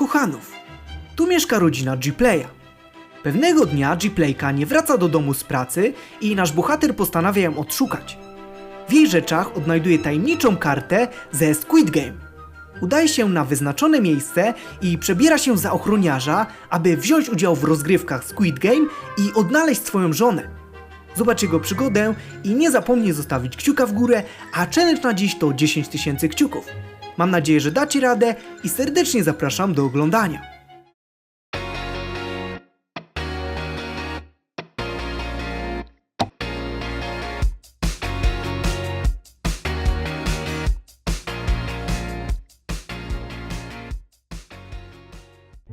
Kochanów. Tu mieszka rodzina G-Playa. Pewnego dnia G-Playka nie wraca do domu z pracy i nasz bohater postanawia ją odszukać. W jej rzeczach odnajduje tajemniczą kartę ze Squid Game. Udaje się na wyznaczone miejsce i przebiera się za ochroniarza, aby wziąć udział w rozgrywkach Squid Game i odnaleźć swoją żonę. Zobacz jego przygodę i nie zapomnij zostawić kciuka w górę, a challenge na dziś to 10 tysięcy kciuków. Mam nadzieję, że dacie radę i serdecznie zapraszam do oglądania.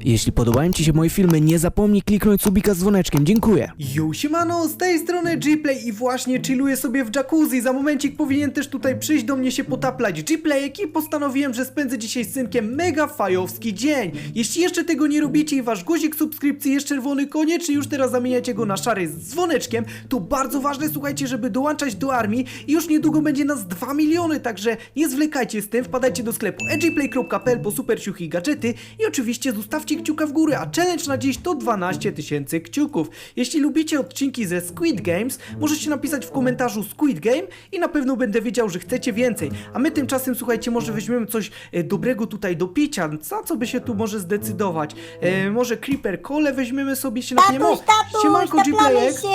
Jeśli podobają Ci się moje filmy, nie zapomnij kliknąć subika z dzwoneczkiem. Dziękuję. Yo, siemano, z tej strony Gplay i właśnie chilluję sobie w jacuzzi. Za momencik powinien też tutaj przyjść do mnie się potaplać Gplayek i postanowiłem, że spędzę dzisiaj z synkiem mega fajowski dzień. Jeśli jeszcze tego nie robicie i wasz guzik subskrypcji jest czerwony, koniecznie już teraz zamieniacie go na szary z dzwoneczkiem. To bardzo ważne, słuchajcie, żeby dołączać do armii i już niedługo będzie nas 2 miliony, także nie zwlekajcie z tym, wpadajcie do sklepu edgyplay.pl po super i gadżety i oczywiście zostawcie kciuka w górę, a challenge na dziś to 12 tysięcy kciuków. Jeśli lubicie odcinki ze Squid Games, możecie napisać w komentarzu Squid Game i na pewno będę wiedział, że chcecie więcej. A my tymczasem, słuchajcie, może weźmiemy coś e, dobrego tutaj do picia. Na co by się tu może zdecydować? E, może Creeper Cole weźmiemy sobie się napijemy. Tatuś, tatuś, Siemanko, taplamy Gplayek. się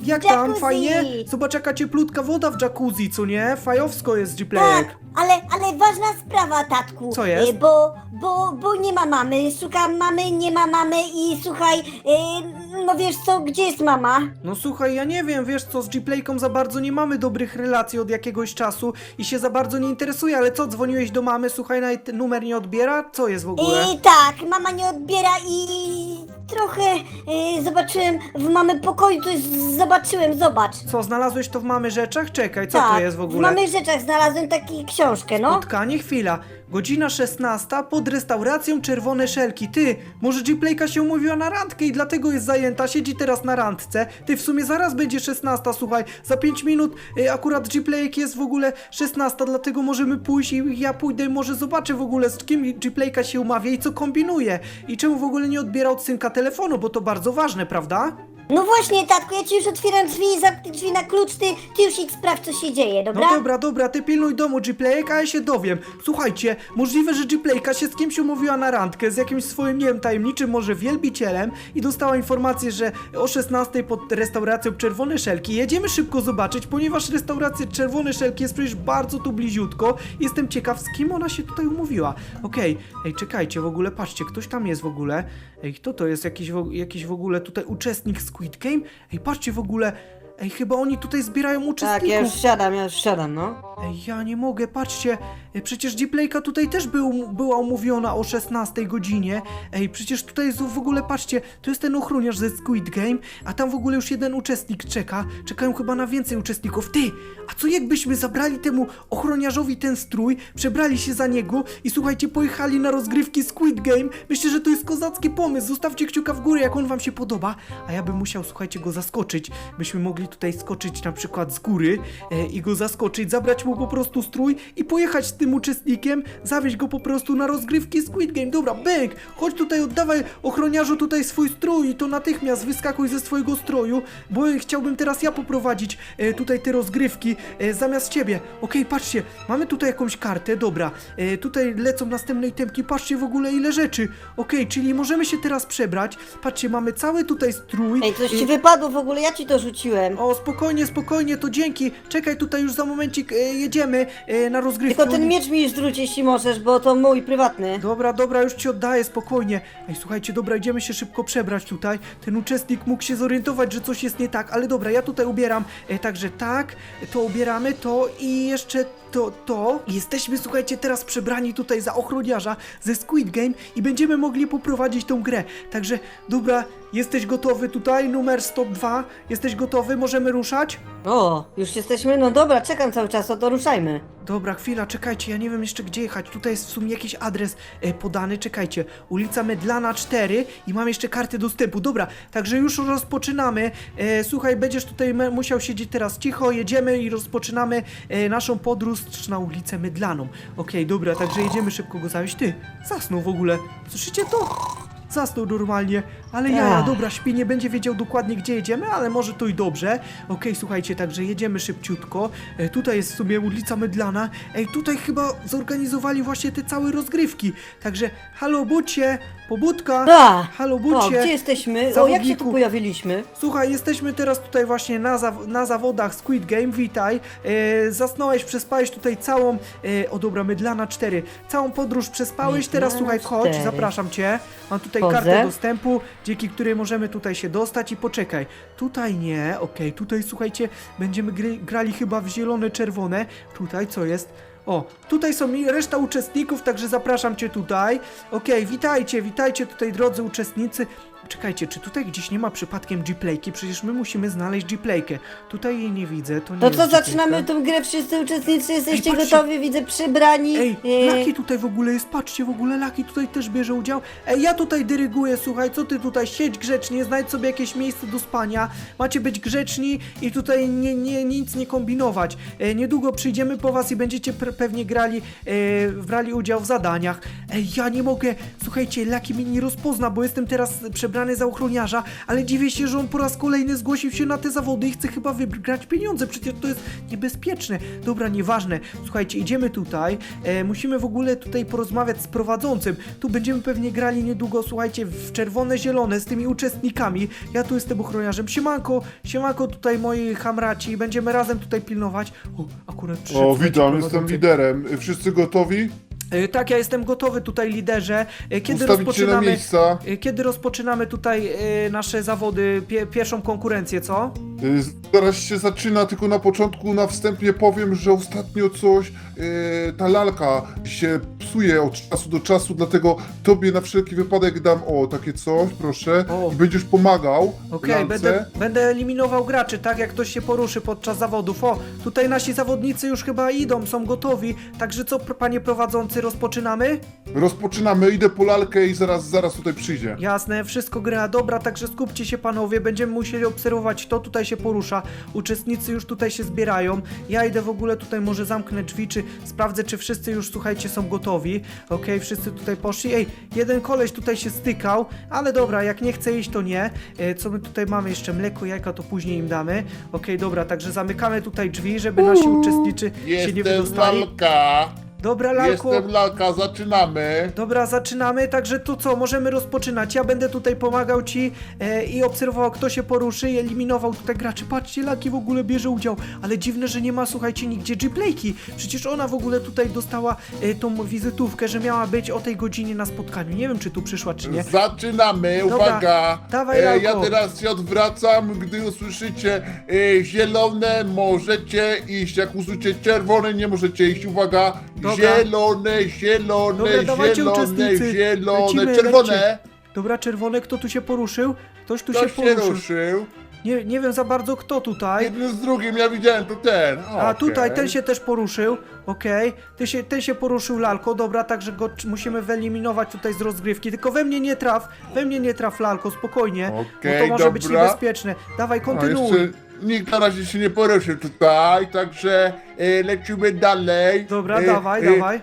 w Jak tam, jacuzzi. fajnie? Zobacz jaka cieplutka woda w jacuzzi, co nie? Fajowsko jest Gplayek. Tak, ale, ale ważna sprawa, tatku. Co jest? E, Bo, bo, bo nie ma mamy, szukam mamy, nie ma mamy i słuchaj, e, no wiesz co, gdzie jest mama? No słuchaj, ja nie wiem, wiesz co, z Gplayką za bardzo nie mamy dobrych relacji od jakiegoś czasu i się za bardzo nie interesuje, ale co, dzwoniłeś do mamy, słuchaj, nawet numer nie odbiera? Co jest w ogóle? I tak, mama nie odbiera i trochę e, zobaczyłem w mamy pokoju, coś zobaczyłem, zobacz. Co, znalazłeś to w mamy rzeczach? Czekaj, co tak, to jest w ogóle? mamy rzeczach znalazłem taką książkę, no. Spotkanie, chwila. Godzina 16 pod restauracją Czerwone Szelki. Ty, może Gplayka się umówiła na randkę i dlatego jest zajęta, siedzi teraz na randce. Ty, w sumie zaraz będzie 16, słuchaj, za 5 minut y, akurat Gplayek jest w ogóle 16, dlatego możemy pójść i ja pójdę i może zobaczę w ogóle z kim Gplayka się umawia i co kombinuje. I czemu w ogóle nie odbiera od synka telefonu, bo to bardzo ważne, prawda? No właśnie, tatku, ja ci już otwieram drzwi, zamknij drzwi na klucz, ty, ty już idź sprawdź, co się dzieje, dobra? No dobra, dobra, ty pilnuj domu Gplayek, a ja się dowiem. Słuchajcie, możliwe, że Gplayka się z kimś umówiła na randkę, z jakimś swoim, nie wiem, tajemniczym może wielbicielem i dostała informację, że o 16 pod restauracją Czerwone Szelki jedziemy szybko zobaczyć, ponieważ restauracja Czerwone Szelki jest przecież bardzo tu bliziutko. Jestem ciekaw, z kim ona się tutaj umówiła. Okej, ej, czekajcie, w ogóle, patrzcie, ktoś tam jest w ogóle. Ej, kto to jest? Jakiś, w- jakiś w ogóle tutaj uczestnik Squid Game? Ej, patrzcie w ogóle, ej, chyba oni tutaj zbierają uczestników. Tak, ja już siadam, ja już siadam, no. Ej, ja nie mogę, patrzcie, e, przecież Gplayka tutaj też był, była umówiona o 16 godzinie. Ej, przecież tutaj jest w ogóle, patrzcie, to jest ten ochroniarz ze Squid Game, a tam w ogóle już jeden uczestnik czeka. Czekają chyba na więcej uczestników. Ty, a co jakbyśmy zabrali temu ochroniarzowi ten strój, przebrali się za niego i słuchajcie, pojechali na rozgrywki Squid Game? Myślę, że to jest kozacki pomysł. Zostawcie kciuka w górę, jak on wam się podoba, a ja bym musiał, słuchajcie, go zaskoczyć. Byśmy mogli tutaj skoczyć na przykład z góry e, i go zaskoczyć, zabrać mu po prostu strój i pojechać z tym uczestnikiem, zawieźć go po prostu na rozgrywki Squid Game. Dobra, bęk, chodź tutaj, oddawaj ochroniarzu tutaj swój strój i to natychmiast wyskakuj ze swojego stroju, bo chciałbym teraz ja poprowadzić e, tutaj te rozgrywki e, zamiast ciebie. Okej, patrzcie, mamy tutaj jakąś kartę, dobra, e, tutaj lecą następne itemki, patrzcie w ogóle ile rzeczy. Okej, czyli możemy się teraz przebrać, patrzcie, mamy cały tutaj strój. Ej, coś E, ci wypadło w ogóle, ja ci to rzuciłem. O, spokojnie, spokojnie, to dzięki. Czekaj, tutaj już za momencik e, jedziemy e, na rozgrywkę. Tylko ten miecz mi zwróć, jeśli możesz, bo to mój prywatny. Dobra, dobra, już ci oddaję, spokojnie. Ej, słuchajcie, dobra, idziemy się szybko przebrać tutaj. Ten uczestnik mógł się zorientować, że coś jest nie tak, ale dobra, ja tutaj ubieram. E, także tak, to ubieramy, to i jeszcze to, to. Jesteśmy, słuchajcie, teraz przebrani tutaj za ochroniarza ze Squid Game i będziemy mogli poprowadzić tą grę. Także, dobra, jesteś gotowy tutaj, numer 102. Jesteś gotowy, możemy ruszać? O, już jesteśmy? No dobra, czekam cały czas, o to ruszajmy. Dobra, chwila, czekajcie, ja nie wiem jeszcze gdzie jechać. Tutaj jest w sumie jakiś adres e, podany, czekajcie. Ulica Medlana 4 i mam jeszcze kartę dostępu. Dobra, także już rozpoczynamy. E, słuchaj, będziesz tutaj musiał siedzieć teraz cicho, jedziemy i rozpoczynamy e, naszą podróż na ulicę Medlaną. Okej, dobra, także jedziemy szybko go zawieźć. Ty, zasnął w ogóle. Słyszycie to? Zasnął normalnie, ale ja, Ach. dobra, śpi, nie będzie wiedział dokładnie gdzie jedziemy, ale może to i dobrze. Okej, słuchajcie, także jedziemy szybciutko. E, tutaj jest w sumie ulica Mydlana. Ej, tutaj chyba zorganizowali właśnie te całe rozgrywki. Także, halo Bucie, pobudka. A! Halo O, Bucie. gdzie jesteśmy? O, jak się Zawodniku. tu pojawiliśmy? Słuchaj, jesteśmy teraz tutaj właśnie na, zaw- na zawodach Squid Game, witaj. E, zasnąłeś, przespałeś tutaj całą, e, o dobra, Mydlana 4, całą podróż przespałeś, teraz Mydlana słuchaj, wchodź, 4. zapraszam cię. Mam tutaj Wchodzę. kartę dostępu, dzięki której możemy tutaj się dostać i poczekaj. Tutaj nie, okej, tutaj słuchajcie, będziemy gry, grali chyba w zielone, czerwone. Tutaj co jest? O, tutaj są reszta uczestników, także zapraszam cię tutaj. Okej, witajcie, witajcie tutaj drodzy uczestnicy. Czekajcie, czy tutaj gdzieś nie ma przypadkiem G-Playki? Przecież my musimy znaleźć G-Playkę. Tutaj jej nie widzę, to nie To jest co, G-Playka. zaczynamy tą grę? Wszyscy uczestnicy jesteście Ej, patrzcie. gotowi? Widzę przybrani. Ej, E, Laki tutaj w ogóle jest, patrzcie, w ogóle Laki tutaj też bierze udział. Ej, ja tutaj dyryguję, słuchaj, co ty tutaj, siedź grzecznie, znajdź sobie jakieś miejsce do spania. Macie być grzeczni i tutaj nie, nie, nic nie kombinować. E, niedługo przyjdziemy po was i będziecie pe- pewnie grali, e, brali udział w zadaniach. Ej, ja nie mogę, słuchajcie, Laki mnie nie rozpozna, bo jestem teraz przebrany za ochroniarza, ale dziwię się, że on po raz kolejny zgłosił się na te zawody i chce chyba wygrać pieniądze, przecież to jest niebezpieczne. Dobra, nieważne. Słuchajcie, idziemy tutaj. E, musimy w ogóle tutaj porozmawiać z prowadzącym. Tu będziemy pewnie grali niedługo, słuchajcie, w czerwone, zielone z tymi uczestnikami. Ja tu jestem ochroniarzem. Siemanko, siemanko tutaj moi hamraci. Będziemy razem tutaj pilnować. O, akurat przyszedł, O, słuchajcie, witam, jestem prowadzący. liderem. Wszyscy gotowi? E, tak, ja jestem gotowy tutaj, liderze. E, kiedy Ustawić się na rozpoczynamy... miejsca. e, Kiedy rozpoczynamy tutaj nasze zawody, pie, pierwszą konkurencję, co? Y, Zaraz się zaczyna, tylko na początku na wstępie powiem, że ostatnio coś, y, ta lalka się psuje od czasu do czasu, dlatego tobie na wszelki wypadek dam, o, takie coś, proszę, O. i będziesz pomagał Okej, lalce. będę, będę eliminował graczy, tak jak ktoś się poruszy podczas zawodów. O, tutaj nasi zawodnicy już chyba idą, są gotowi. Także co, pr- panie prowadzący, rozpoczynamy? Rozpoczynamy, idę po lalkę i zaraz, zaraz tutaj przyjdzie. Jasne, wszystko gra dobra, także skupcie się panowie, będziemy musieli obserwować, kto tutaj się porusza. Uczestnicy już tutaj się zbierają. Ja idę w ogóle tutaj, może zamknę drzwi, czy sprawdzę, czy wszyscy już, słuchajcie, są gotowi. Okej, wszyscy tutaj poszli. Ej, jeden koleś tutaj się stykał, ale dobra, jak nie chce iść, to nie. E, co my tutaj mamy? Jeszcze mleko, jajka, to później im damy. Okej, dobra, także zamykamy tutaj drzwi, żeby nasi uczestnicy się nie Jestem wydostali. lalka, Dobra, lalko. jestem lalka, zaczynamy. Dobra, zaczynamy, także to co, możemy rozpoczynać. Ja będę tutaj pomagał ci e, i obserwował, kto się poruszy i eliminował tutaj graczy. Patrzcie, Laki w ogóle bierze udział, ale dziwne, że nie ma, słuchajcie, nigdzie G-Playki. Przecież ona w ogóle tutaj dostała e, tą wizytówkę, że miała być o tej godzinie na spotkaniu. Nie wiem, czy tu przyszła, czy nie. Zaczynamy, Dobra, uwaga! dawaj, e, ja lalko. teraz się odwracam, gdy usłyszycie e, zielone, możecie iść. Jak usłyszycie czerwone, nie możecie iść. Uwaga! Dobra. Zielone, zielone, Dobra, dawajcie, zielone, uczestnicy. zielone, Lecimy, czerwone! Dobra, czerwone, kto tu się poruszył? Ktoś tu Ktoś się się poruszył. ruszył. Nie, nie wiem za bardzo, kto tutaj. Jednym z drugim, ja widziałem, to ten. A Okej. tutaj ten się też poruszył, okej. Ty się, ten się poruszył lalko, dobra, także go c- musimy wyeliminować tutaj z rozgrywki. Tylko we mnie nie traf, we mnie nie traf lalko, spokojnie. bo to może być dobra. niebezpieczne. Dawaj, A kontynuuj. jeszcze nikt na razie się nie poruszył tutaj, także e, lecimy dalej. Dobra, E, dawaj, e, dawaj. E,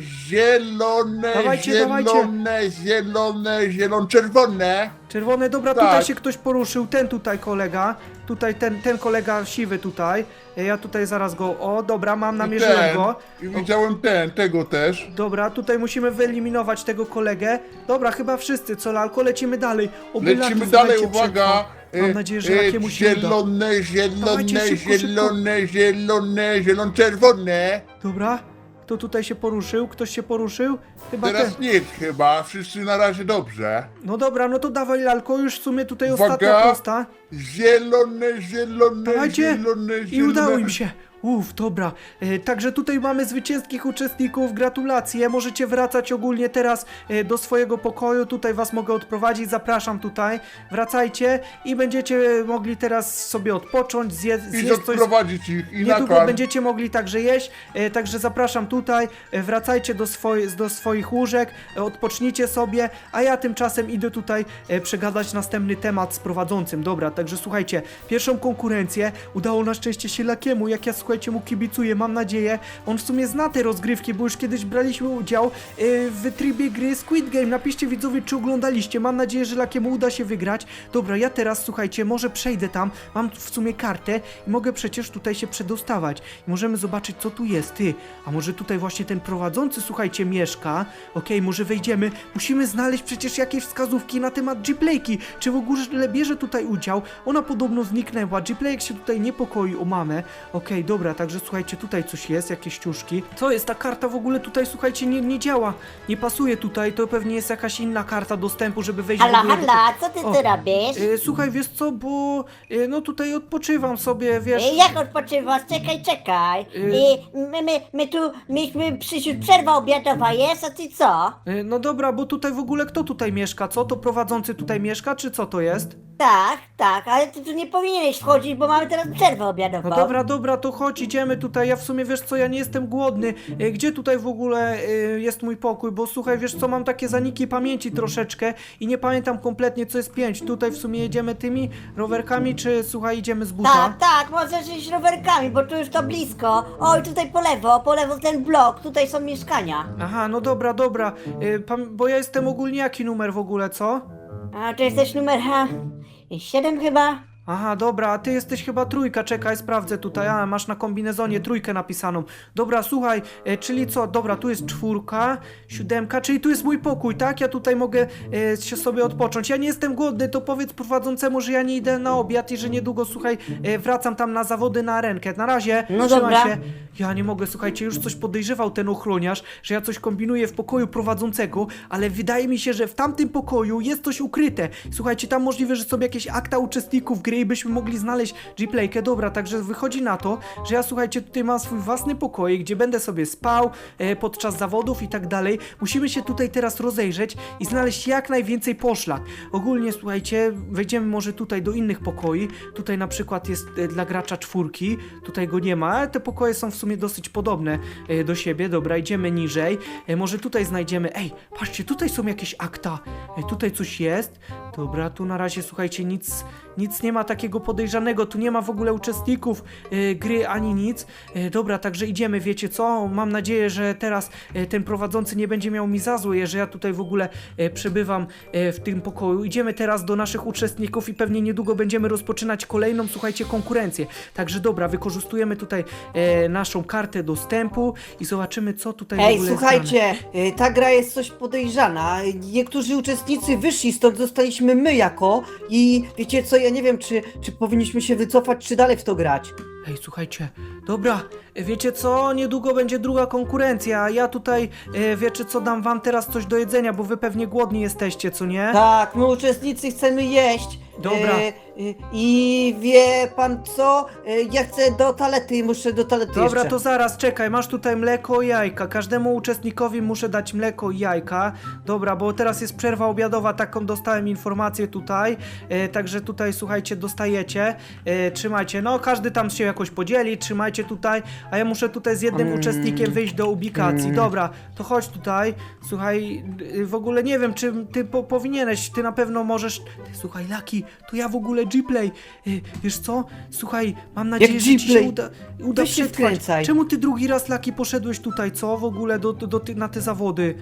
zielone, Dawajcie, zielone, dawajcie. zielone, zielone, czerwone. Czerwone, dobra, Tak. tutaj się ktoś poruszył, ten tutaj kolega. Tutaj ten, ten kolega siwy tutaj. E, Ja tutaj zaraz go, o dobra, mam, I namierzyłem ten. go. I widziałem ten, tego też. Dobra, tutaj musimy wyeliminować tego kolegę. Dobra, chyba wszyscy, co lalko, lecimy dalej. Oby Lecimy dalej, słuchajcie, uwaga. przetrwał. Mam E, nadzieję, że się uda. Zielone, zielone, Dawajcie, szybko, szybko. zielone, zielone, zielone, czerwone. Dobra, kto tutaj się poruszył? Ktoś się poruszył? Chyba Teraz ten. chyba, wszyscy na razie dobrze. No dobra, no to dawaj lalko, już w sumie tutaj Uwaga. ostatnia prosta. Zielone, zielone, Dawajcie. zielone, zielone. I udało im się. Uff, dobra. E, także tutaj mamy zwycięskich uczestników. Gratulacje. Możecie wracać ogólnie teraz e, do swojego pokoju. Tutaj was mogę odprowadzić. Zapraszam tutaj. Wracajcie i będziecie mogli teraz sobie odpocząć, zje, Idź zjeść coś. odprowadzić ich i Niedługo nakarm. będziecie mogli także jeść, e, także zapraszam tutaj, e, wracajcie do, swoi, do swoich łóżek, e, odpocznijcie sobie, a ja tymczasem idę tutaj e, przegadać następny temat z prowadzącym. Dobra, także słuchajcie, pierwszą konkurencję udało na szczęście się Lakiemu, jak ja słuchajcie mu kibicuję, mam nadzieję, on w sumie zna te rozgrywki, bo już kiedyś braliśmy udział e, w trybie gry Squid Game. Napiszcie widzowie, czy oglądaliście, mam nadzieję, że Lakiemu uda się wygrać. Dobra, ja teraz słuchajcie, może przejdę tam, mam w sumie kartę i mogę przecież tutaj się przedostawać. Możemy zobaczyć, co tu jest, ty. A może tutaj właśnie ten prowadzący, słuchajcie, mieszka. Okej, może wejdziemy. Musimy znaleźć przecież jakieś wskazówki na temat G-Playki. Czy w ogóle bierze tutaj udział? Ona podobno zniknęła. G-Playek się tutaj niepokoi o mamę. Okej, dobra, także słuchajcie, tutaj coś jest, jakieś ciuszki. Co jest? Ta karta w ogóle tutaj, słuchajcie, nie, nie działa. Nie pasuje tutaj. To pewnie jest jakaś inna karta dostępu, żeby wejść w Halo, ogóle... do- halo, co ty O, tu robisz? E, słuchaj, wiesz co, bo e, no tutaj odpoczywam sobie, wiesz... E, Jak odpoczywasz? Czekaj, czekaj. Y- I my, my, my tu mieliśmy przyjść, przerwa obiadowa jest, a ty co? E, No dobra, bo tutaj w ogóle kto tutaj mieszka, co? To prowadzący tutaj mieszka, czy co to jest? Tak, tak, ale ty tu nie powinieneś wchodzić, bo mamy teraz przerwę obiadową. No dobra, dobra, to chodź, idziemy tutaj, ja w sumie, wiesz co, ja nie jestem głodny. E, Gdzie tutaj w ogóle e, jest mój pokój? Bo słuchaj, wiesz co, mam takie zaniki pamięci troszeczkę i nie pamiętam kompletnie, co jest pięć. Tutaj w sumie jedziemy tymi rowerkami, czy słuchaj, idziemy z buta? Tak, tak, możesz iść rowerkami, bo tu już to blisko. Oj, tutaj po lewo, po lewo ten blok, tutaj są mieszkania. Aha, no dobra, dobra, e, pam- bo ja jestem ogólnie jaki numer w ogóle, co? A tu jesteś numer ha, 7 chyba? Aha, dobra, a ty jesteś chyba trójka, czekaj, sprawdzę tutaj, a masz na kombinezonie trójkę napisaną. Dobra, słuchaj, e, czyli co, dobra, tu jest czwórka, siódemka, czyli tu jest mój pokój, tak? Ja tutaj mogę e, się sobie odpocząć. Ja nie jestem głodny, to powiedz prowadzącemu, że ja nie idę na obiad i że niedługo, słuchaj, e, wracam tam na zawody na rękę. Na razie, No trzymaj dobra. się. Ja nie mogę, słuchajcie, już coś podejrzewał ten ochroniarz, że ja coś kombinuję w pokoju prowadzącego, ale wydaje mi się, że w tamtym pokoju jest coś ukryte. Słuchajcie, tam możliwe, że są jakieś akta uczestników gry i byśmy mogli znaleźć G-Playkę. Dobra, także wychodzi na to, że ja, słuchajcie, tutaj mam swój własny pokoik, gdzie będę sobie spał e, podczas zawodów i tak dalej. Musimy się tutaj teraz rozejrzeć i znaleźć jak najwięcej poszlak. Ogólnie, słuchajcie, wejdziemy może tutaj do innych pokoi. Tutaj na przykład jest e, dla gracza czwórki, tutaj go nie ma, ale te pokoje są w sumie dosyć podobne e, do siebie. Dobra, idziemy niżej. E, może tutaj znajdziemy. Ej, patrzcie, tutaj są jakieś akta. E, tutaj coś jest. Dobra, tu na razie słuchajcie, nic, nic nie ma takiego podejrzanego. Tu nie ma w ogóle uczestników e, gry ani nic. E, dobra, także idziemy, wiecie co? Mam nadzieję, że teraz e, ten prowadzący nie będzie miał mi za złe, że ja tutaj w ogóle e, przebywam e, w tym pokoju. Idziemy teraz do naszych uczestników i pewnie niedługo będziemy rozpoczynać kolejną, słuchajcie, konkurencję. Także dobra, wykorzystujemy tutaj e, naszą kartę dostępu i zobaczymy, co tutaj w Ej, ogóle jest słuchajcie, y, ta gra jest coś podejrzana. Niektórzy uczestnicy wyszli, stąd zostaliśmy my jako i wiecie co, ja nie wiem, czy, czy powinniśmy się wycofać, czy dalej w to grać. Ej, słuchajcie, dobra, wiecie co, niedługo będzie druga konkurencja, a ja tutaj, e, wiecie co, dam wam teraz coś do jedzenia, bo wy pewnie głodni jesteście, co nie? Tak, my uczestnicy chcemy jeść. Dobra. E, e, I wie pan co? E, ja chcę do toalety i muszę do toalety Dobra, jeszcze. to zaraz, czekaj, masz tutaj mleko i jajka. Każdemu uczestnikowi muszę dać mleko i jajka. Dobra, bo teraz jest przerwa obiadowa, taką dostałem informację tutaj. E, także tutaj, słuchajcie, dostajecie. E, trzymajcie, no każdy tam się jakoś podzieli, trzymajcie tutaj, a ja muszę tutaj z jednym Mm. uczestnikiem wyjść do ubikacji. Mm. Dobra, to chodź tutaj. Słuchaj, y, w ogóle nie wiem, czy ty po, powinieneś, ty na pewno możesz... Ty, słuchaj, Laki, to ja w ogóle G-Play. Y, wiesz co? Słuchaj, mam nadzieję, że ci się G-Play? uda, uda Weź się przetrwać. wkręcaj. Czemu ty drugi raz, Laki, poszedłeś tutaj, co? W ogóle do, do, do, ty- na te zawody?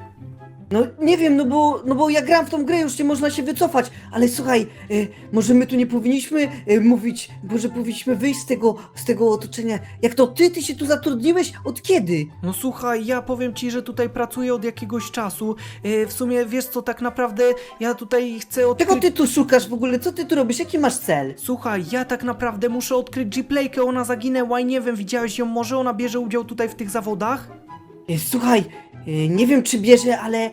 No nie wiem, no bo, no bo ja gram w tą grę, już nie można się wycofać, ale słuchaj, e, może my tu nie powinniśmy e, mówić, może powinniśmy wyjść z tego, z tego otoczenia. Jak to ty, ty się tu zatrudniłeś? Od kiedy? No słuchaj, ja powiem ci, że tutaj pracuję od jakiegoś czasu. Y, w sumie, wiesz co, tak naprawdę ja tutaj chcę odkryć... Czego ty tu szukasz w ogóle? Co ty tu robisz? Jaki masz cel? Słuchaj, ja tak naprawdę muszę odkryć G-Playkę, ona zaginęła i nie wiem, widziałeś ją, może ona bierze udział tutaj w tych zawodach? E, Słuchaj, e, nie wiem czy bierze, ale e,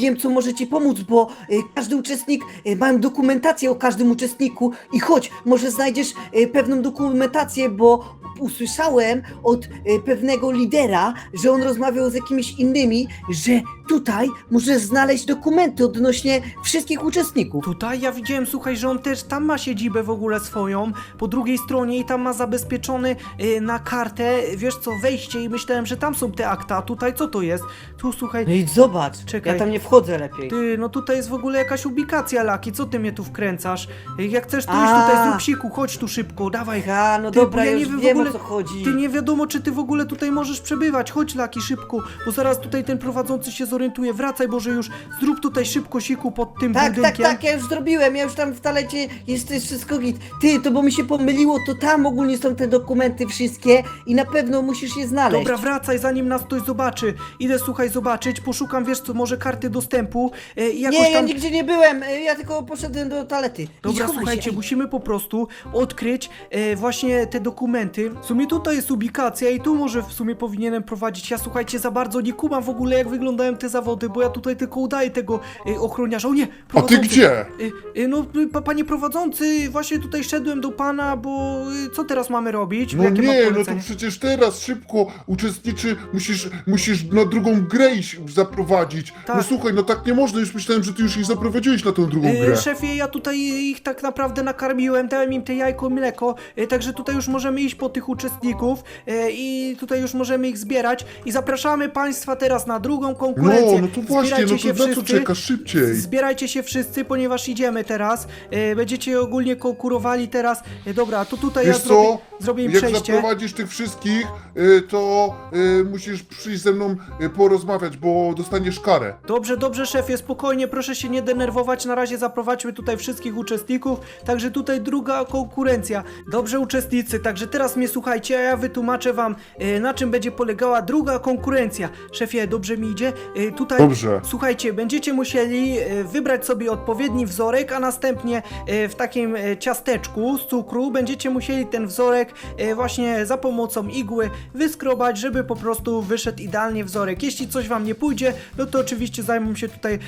wiem co może ci pomóc, bo e, każdy uczestnik, mam dokumentację o każdym uczestniku i chodź, może znajdziesz pewną dokumentację, bo usłyszałem od pewnego lidera, że on rozmawiał z jakimiś innymi, że tutaj może znaleźć dokumenty odnośnie wszystkich uczestników. Tutaj ja widziałem, słuchaj, że on też tam ma siedzibę w ogóle swoją, po drugiej stronie i tam ma zabezpieczony y, na kartę, wiesz co, wejście i myślałem, że tam są te akta, a tutaj co to jest? Tu słuchaj, No i zobacz, Czekaj. ja tam nie wchodzę lepiej. ty, no tutaj jest w ogóle jakaś ubikacja, Laki, co ty mnie tu wkręcasz? Y, Jak chcesz, A. iść tutaj z psiku, chodź tu szybko, dawaj. Ha, no Ty, bo dobra, ja już nie wiem w wiem ogóle- o co chodzi. Ty nie wiadomo, czy ty w ogóle tutaj możesz przebywać. Chodź, Laki, szybko, bo zaraz tutaj ten prowadzący się zorientuje. Wracaj, Boże, już zrób tutaj szybko siku pod tym Tak, tak, budynkiem. tak, ja już zrobiłem, ja już tam w talecie jest, jest wszystko git. Ty, to bo mi się pomyliło, to tam ogólnie są te dokumenty wszystkie i na pewno musisz je znaleźć. Dobra, wracaj, zanim nas ktoś zobaczy. Idę, słuchaj, zobaczyć, poszukam, wiesz co, może karty dostępu e, i jakoś nie, ja tam... nigdzie nie byłem, y, ja tylko poszedłem do toalety. Idź, Dobra, chowaj słuchajcie, się. musimy po prostu odkryć e, właśnie te dokumenty. W sumie tutaj jest ubikacja i tu może w sumie powinienem prowadzić. Ja słuchajcie, za bardzo nie kumam w ogóle jak wyglądają te zawody, bo ja tutaj tylko udaję tego e, ochroniarza. O nie, A ty gdzie? Y, y, No, y, pa, panie prowadzący, właśnie tutaj szedłem do pana, bo y, co teraz mamy robić? No Jakie ma nie, no to polecenie? przecież teraz szybko uczestniczy, musisz, musisz na drugą grę iść zaprowadzić. Tak. No słuchaj, no tak nie można, już myślałem, że ty już ich zaprowadziłeś na tą drugą grę. Y, Szefie, ja tutaj ich tak naprawdę nakarmiłem, dałem im te jajko i mleko, y, także tutaj już możemy iść po tych uczestników y, i tutaj już możemy ich zbierać i zapraszamy państwa teraz na drugą konkurencję. No, no to właśnie, Zbierajcie no się to na co wszyscy. czekasz? Szybciej. Zbierajcie się wszyscy, ponieważ idziemy teraz. Y, Będziecie ogólnie konkurowali teraz. Y, Dobra, to tutaj Wiesz ja zrobię, co? zrobię im Jak przejście. zaprowadzisz tych wszystkich, y, to y, musisz przyjść ze mną y, porozmawiać, bo dostaniesz karę. Dobrze, dobrze, szefie, spokojnie, proszę się nie denerwować. Na razie zaprowadźmy tutaj wszystkich uczestników. Także tutaj druga konkurencja. Dobrze, uczestnicy, także teraz mnie słuchajcie, a ja wytłumaczę wam, e, na czym będzie polegała druga konkurencja. Szefie, dobrze mi idzie? E, tutaj. Dobrze. Słuchajcie, będziecie musieli e, wybrać sobie odpowiedni wzorek, a następnie e, w takim ciasteczku z cukru będziecie musieli ten wzorek właśnie za pomocą igły wyskrobać, żeby po prostu wyszedł idealnie wzorek. Jeśli coś wam nie pójdzie, no to oczywiście zajmą się tutaj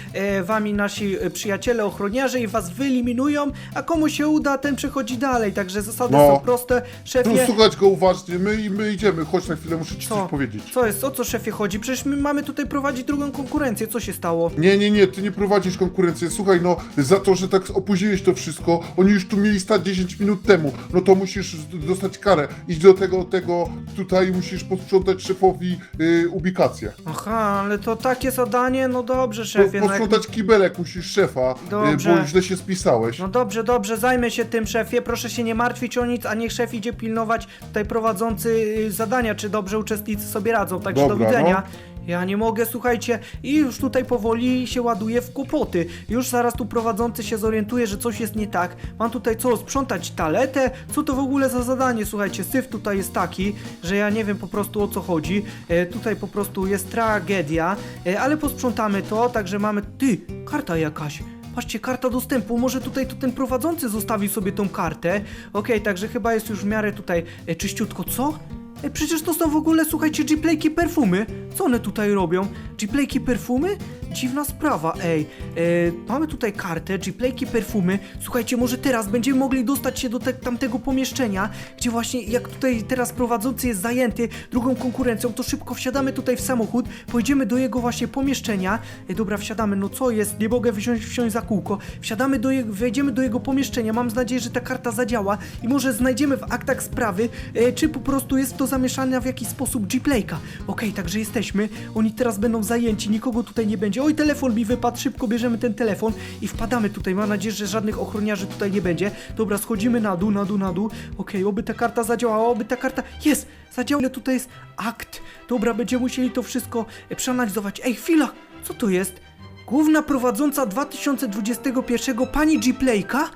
wami nasi przyjaciele ochroniarze i was wyeliminują, a komu się uda, ten przechodzi dalej. Także zasady No. są proste. Tu Szefie, słuchać go uważnie, my, my idziemy, chodź na chwilę, muszę ci Co? coś powiedzieć. co jest? O co szefie chodzi? Przecież my mamy tutaj prowadzić drugą konkurencję. Co się stało? Nie, nie, nie, ty nie prowadzisz konkurencji. Słuchaj, no, za to, że tak opóźniłeś to wszystko, oni już tu mieli stać 10 minut temu, no to musisz dostać karę. Idź do tego, tego, tutaj musisz posprzątać szefowi y, ubikację. Aha, ale to takie zadanie, no dobrze, Po, szefie. No, jak... posprzątać kibelek musisz szefa, y, Dobrze. bo źle się spisałeś. no dobrze, dobrze, zajmę się tym, szefie. Proszę się nie martwić o nic, a niech szef idzie pilnować tutaj prowadzący y, zadania, czy dobrze uczestnicy sobie radzą. Także do Dobra, widzenia. no. Ja nie mogę, słuchajcie, i już tutaj powoli się ładuje w kłopoty. Już zaraz tu prowadzący się zorientuje, że coś jest nie tak. Mam tutaj co, sprzątać taletę? Co to w ogóle za zadanie? Słuchajcie, syf tutaj jest taki, że ja nie wiem po prostu o co chodzi. E, tutaj po prostu jest tragedia, e, ale posprzątamy to, także mamy... Ty, karta jakaś. Patrzcie, karta dostępu, może tutaj to ten prowadzący zostawił sobie tą kartę. Okej, także chyba jest już w miarę tutaj e, czyściutko. Co? E, przecież to są w ogóle, słuchajcie, G-Playki perfumy. Co one tutaj robią? G-Playki perfumy? Dziwna sprawa, ej. E, mamy tutaj kartę, G-Playki perfumy. Słuchajcie, może teraz będziemy mogli dostać się do te, tamtego pomieszczenia, gdzie właśnie jak tutaj teraz prowadzący jest zajęty drugą konkurencją, to szybko wsiadamy tutaj w samochód, pojedziemy do jego właśnie pomieszczenia. E, dobra, wsiadamy, no co jest? Nie mogę wsiąść, wsiąść za kółko. Wsiadamy do jego, wejdziemy do jego pomieszczenia. Mam nadzieję, że ta karta zadziała i może znajdziemy w aktach sprawy, e, czy po prostu jest to zamieszane w jakiś sposób G-Playka. Okej, także jesteśmy. Oni teraz będą zajęci, nikogo tutaj nie będzie. Oj, telefon mi wypadł, szybko bierzemy ten telefon i wpadamy tutaj. Mam nadzieję, że żadnych ochroniarzy tutaj nie będzie. Dobra, schodzimy na dół, na dół, na dół. Okej, oby ta karta zadziałała, oby ta karta... Jest! Zadziałała, ile tutaj jest akt. Dobra, będziemy musieli to wszystko e, przeanalizować. Ej, chwila! Co to jest? Główna prowadząca 2021 pani G-Playka?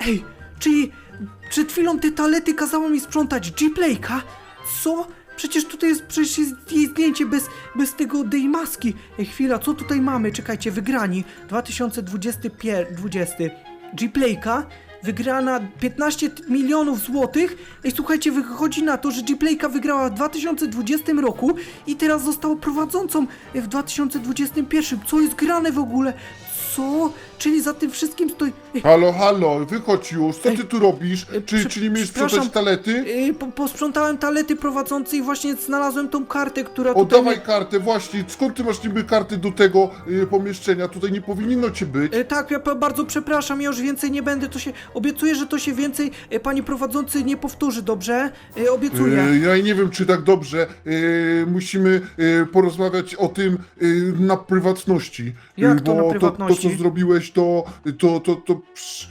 Ej, czyli przed chwilą te talety kazała mi sprzątać G-Playka? Co? Przecież tutaj jest, przecież jest zdjęcie bez, bez tego tej maski. Ej, chwila, co tutaj mamy? Czekajcie, wygrani 2020 G-Playka wygrana 15 t- milionów złotych. Ej, słuchajcie, wychodzi na to, że G-Playka wygrała w 2020 roku i teraz została prowadzącą w 2021. Co jest grane w ogóle? Co? Czyli za tym wszystkim stoi... Ej, Halo, halo, wychodź już, co Ej, ty tu robisz? e, Czy, prze- czy nie umiesz przepraszam. sprzątać talety? Yy, po, posprzątałem talety prowadzące i właśnie znalazłem tą kartę, która tutaj... Oddawaj kartę, właśnie, skąd ty masz niby karty do tego y, pomieszczenia? Tutaj nie powinno cię być. E, Tak, ja pa- bardzo przepraszam, ja już więcej nie będę, to się... Obiecuję, że to się więcej, e, panie prowadzący, nie powtórzy, dobrze? E, Obiecuję. Y, ja nie wiem, czy tak dobrze. Y, musimy y, porozmawiać o tym y, na prywatności. Jak to na bo to, co zrobiłeś, to... to, to, to psz,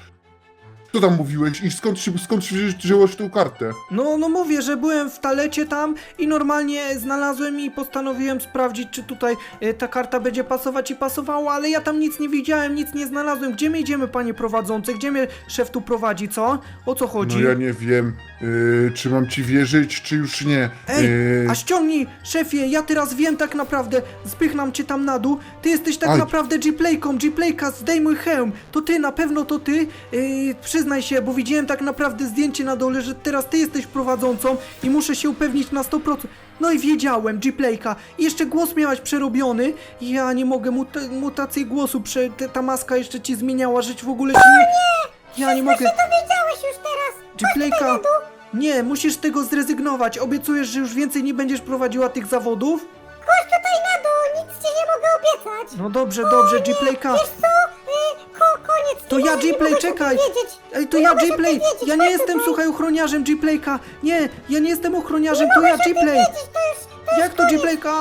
co tam mówiłeś i skąd się, skąd się wzięłaś tą kartę? No, no mówię, że byłem w talecie tam i normalnie znalazłem i postanowiłem sprawdzić, czy tutaj e, ta karta będzie pasować i pasowała, ale ja tam nic nie widziałem, nic nie znalazłem. Gdzie my idziemy, panie prowadzący? Gdzie mnie szef tu prowadzi, co? O co chodzi? No ja nie wiem, y, czy mam ci wierzyć, czy już nie. Ej, Y, a ściągnij, szefie, ja teraz wiem tak naprawdę, spychnam cię tam na dół, ty jesteś tak Aj. naprawdę G-Playką, G-Playka, zdejmuj hełm, to ty, na pewno to ty, yy, przyznaj się, bo widziałem tak naprawdę zdjęcie na dole, że teraz ty jesteś prowadzącą i muszę się upewnić na 100%. No i wiedziałem, G-Playka, I jeszcze głos miałaś przerobiony, ja nie mogę, mut mutację głosu, prze ta- ta maska jeszcze ci zmieniała, żyć w ogóle się nie... Ja nie mogę... Dowiedziałeś już teraz! G-Playka, nie, musisz z tego zrezygnować. Obiecujesz, że już więcej nie będziesz prowadziła tych zawodów? Chodź tutaj na dół, nic ci nie mogę obiecać! No dobrze, dobrze, G-Playka. Wiesz co? Y, ko koniec! To nie ja, mogę- nie G-Play, mogę czekaj. powiedzieć. Ej, to Nie ja, mogę się G-Play. dowiedzieć, Ja nie chodź jestem, tutaj. słuchaj, ochroniarzem G-Playka. Nie, ja nie jestem ochroniarzem, to ja, G-Play. Wiedzieć, to już, to już Jak to G-Playka?